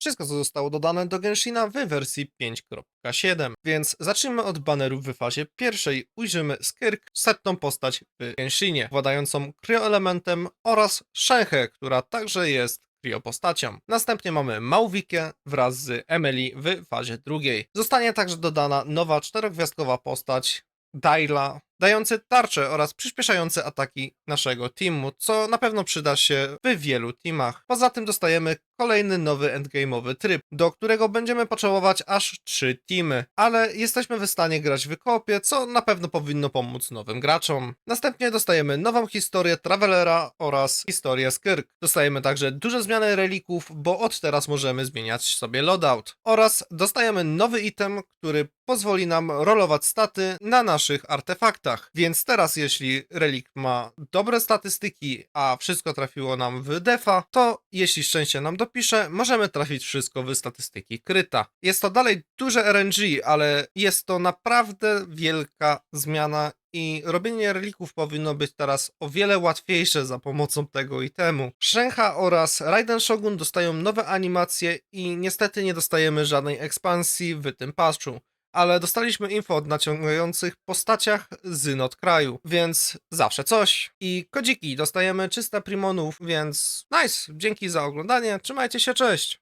wszystko co zostało dodane do Genshina w wersji 5.7. Więc zacznijmy od banerów w fazie pierwszej. Ujrzymy Skirk, setną postać w Genshinie, władającą kryoelementem oraz Shenhe, która także jest kryopostacią. Następnie mamy Mauvikę wraz z Emily w fazie drugiej. Zostanie także dodana nowa czterogwiazdkowa postać Daila, dający tarczę oraz przyspieszający ataki naszego teamu, co na pewno przyda się w wielu teamach. Poza tym dostajemy kolejny nowy endgame'owy tryb, do którego będziemy potrzebować aż 3 teamy, ale jesteśmy w stanie grać w kopie, co na pewno powinno pomóc nowym graczom. Następnie dostajemy nową historię Travelera oraz historię Skirk. Dostajemy także duże zmiany relików, bo od teraz możemy zmieniać sobie loadout. Oraz dostajemy nowy item, który pozwoli nam rolować staty na naszych artefaktach. Więc teraz, jeśli relik ma dobre statystyki, a wszystko trafiło nam w defa, to jeśli szczęście nam dopisze, możemy trafić wszystko w statystyki kryta. Jest to dalej duże RNG, ale jest to naprawdę wielka zmiana i robienie relików powinno być teraz o wiele łatwiejsze za pomocą tego itemu. Shenha oraz Raiden Shogun dostają nowe animacje i niestety nie dostajemy żadnej ekspansji w tym patchu. Ale dostaliśmy info o naciągających postaciach z not kraju, więc zawsze coś. I kodziki dostajemy 300 primonów, więc nice. Dzięki za oglądanie, trzymajcie się, cześć!